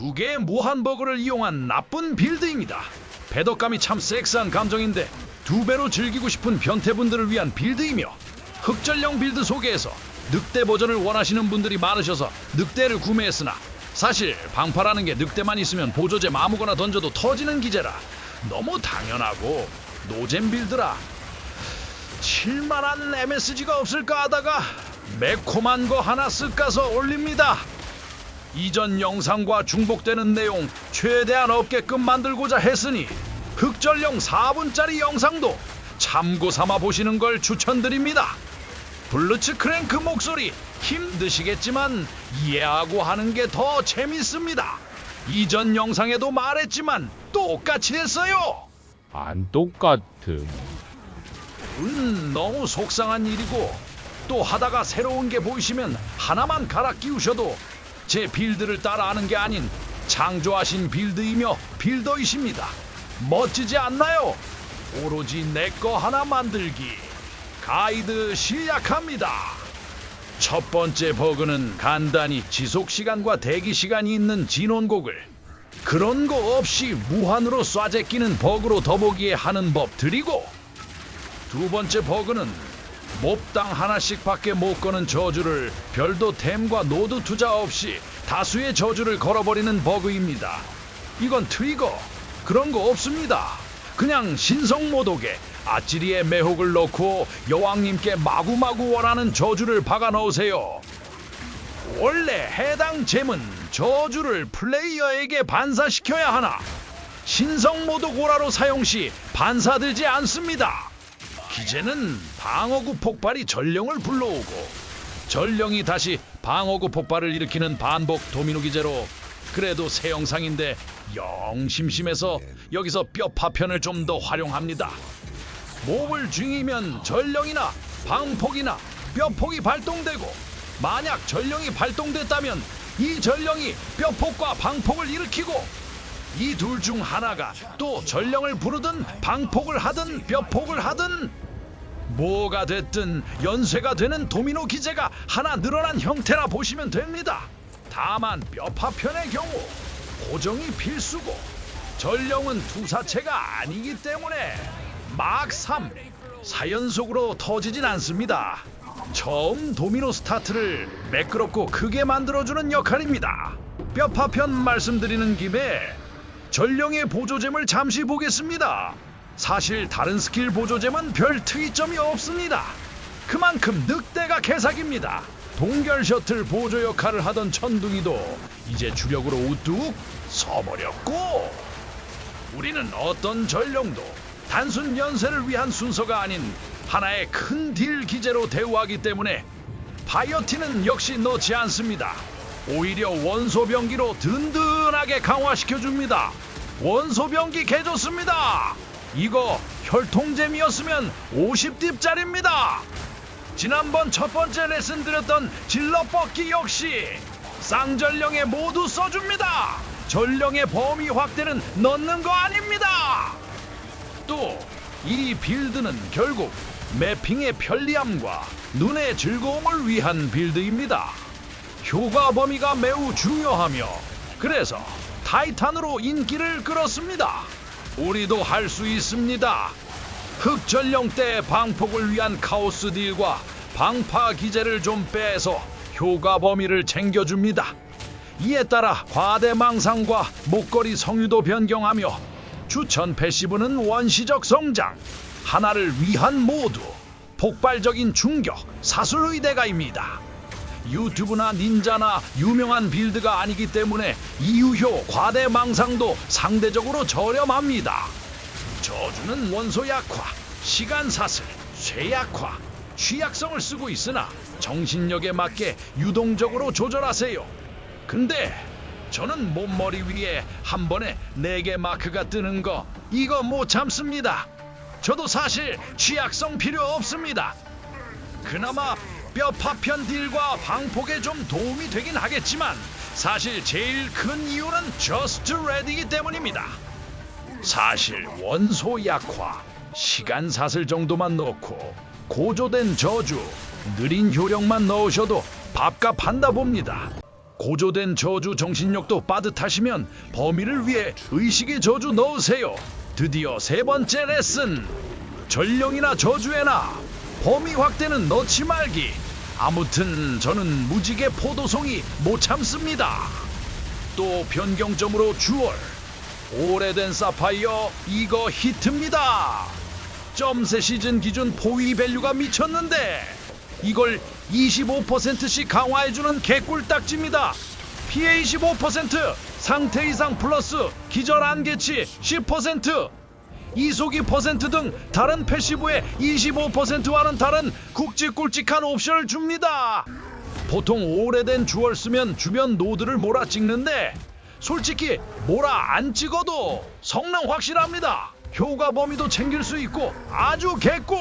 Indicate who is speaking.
Speaker 1: 두 개의 무한 버그를 이용한 나쁜 빌드입니다. 배덕감이 참 섹스한 감정인데 두 배로 즐기고 싶은 변태분들을 위한 빌드이며 흑전령 빌드 소개에서 늑대 버전을 원하시는 분들이 많으셔서 늑대를 구매했으나 사실 방파라는 게 늑대만 있으면 보조제 아무거나 던져도 터지는 기제라 너무 당연하고 노잼 빌드라 칠만한 MSG가 없을까 하다가 매콤한 거 하나 쓱 가서 올립니다. 이전 영상과 중복되는 내용 최대한 없게끔 만들고자 했으니 흑절령 4분짜리 영상도 참고 삼아 보시는 걸 추천드립니다. 블루츠 크랭크 목소리 힘드시겠지만 이해하고 하는 게 더 재밌습니다. 이전 영상에도 말했지만 똑같이 했어요.
Speaker 2: 안 똑같음.
Speaker 1: 음, 너무 속상한 일이고 또 하다가 새로운 게 보이시면 하나만 갈아 끼우셔도 제 빌드를 따라하는 게 아닌 창조하신 빌드이며 빌더이십니다. 멋지지 않나요? 오로지 내 거 하나 만들기. 가이드 시작합니다. 첫 번째 버그는 간단히 지속 시간과 대기 시간이 있는 진원곡을 그런 거 없이 무한으로 쏴제끼는 버그로 더보기에 하는 법 드리고 두 번째 버그는 몹당 하나씩 밖에 못 거는 저주를 별도 템과 노드 투자 없이 다수의 저주를 걸어버리는 버그입니다. 이건 트리거 그런 거 없습니다. 그냥 신성 모독에 아찌리의 매혹을 넣고 여왕님께 마구마구 원하는 저주를 박아 넣으세요. 원래 해당 잼은 저주를 플레이어에게 반사시켜야 하나 신성 모독 오라로 사용 시 반사되지 않습니다. 기제는 방어구 폭발이 전령을 불러오고 전령이 다시 방어구 폭발을 일으키는 반복 도미노 기제로 그래도 새 영상인데 영 심심해서 여기서 뼈 파편을 좀 더 활용합니다. 몹을 죽이면 전령이나 방폭이나 뼈폭이 발동되고 만약 전령이 발동됐다면 이 전령이 뼈폭과 방폭을 일으키고 이 둘 중 하나가 또 전령을 부르든 방폭을 하든 뼈폭을 하든 뭐가 됐든 연쇄가 되는 도미노 기제가 하나 늘어난 형태라 보시면 됩니다. 다만 뼈파편의 경우 고정이 필수고 전령은 투사체가 아니기 때문에 막 3, 사연속으로 터지진 않습니다. 처음 도미노 스타트를 매끄럽고 크게 만들어주는 역할입니다. 뼈파편 말씀드리는 김에 전령의 보조잼을 잠시 보겠습니다. 사실 다른 스킬 보조잼은 별 특이점이 없습니다. 그만큼 늑대가 개사기입니다. 동결 셔틀 보조 역할을 하던 천둥이도 이제 주력으로 우뚝 서버렸고 우리는 어떤 전령도 단순 연세를 위한 순서가 아닌 하나의 큰 딜 기제로 대우하기 때문에 바이오티는 역시 넣지 않습니다. 오히려 원소 병기로 든든하게 강화시켜줍니다. 원소 병기 개좋습니다. 이거 혈통잼이었으면 50딥짜리입니다. 지난번 첫 번째 레슨 드렸던 질러 뻗기 역시 쌍전령에 모두 써줍니다. 전령의 범위 확대는 넣는 거 아닙니다. 또 이 빌드는 결국 매핑의 편리함과 눈의 즐거움을 위한 빌드입니다. 효과 범위가 매우 중요하며 그래서 타이탄으로 인기를 끌었습니다. 우리도 할 수 있습니다. 흑전령 때 방폭을 위한 카오스 딜과 방파 기제를 좀 빼서 효과 범위를 챙겨줍니다. 이에 따라 과대망상과 목걸이 성유도 변경하며 추천 패시브는 원시적 성장, 하나를 위한 모두, 폭발적인 충격, 사술의대가입니다. 유튜브나 닌자나 유명한 빌드가 아니기 때문에 이유효 과대망상도 상대적으로 저렴합니다. 저주는 원소 약화, 시간 사슬, 쇠약화, 취약성을 쓰고 있으나 정신력에 맞게 유동적으로 조절하세요. 근데 저는 몸머리 위에 한 번에 네 개 마크가 뜨는 거 이거 못 참습니다. 저도 사실 취약성 필요 없습니다. 그나마 뼈 파편 딜과 방폭에 좀 도움이 되긴 하겠지만 사실 제일 큰 이유는 저스트 레디이기 때문입니다. 사실 원소 약화, 시간 사슬 정도만 넣고 고조된 저주, 느린 효력만 넣으셔도 밥값 한다 봅니다. 고조된 저주 정신력도 빠듯하시면 범위를 위해 의식의 저주 넣으세요. 드디어 세 번째 레슨. 전령이나 저주에나 범위 확대는 넣지 말기. 아무튼 저는 무지개 포도송이 못 참습니다. 또 변경점으로 주얼. 오래된 사파이어 이거 히트입니다. 점세 시즌 기준 포위 밸류가 미쳤는데 이걸 25%씩 강화해주는 개꿀딱지입니다. 피해 25%, 상태 이상 플러스, 기절 안개치 10%, 이속이 퍼센트 등 다른 패시브에 25%와는 다른 굵직굵직한 옵션을 줍니다. 보통 오래된 주얼 쓰면 주변 노드를 몰아 찍는데 솔직히 몰아 안 찍어도 성능 확실합니다. 효과 범위도 챙길 수 있고 아주 개꿀.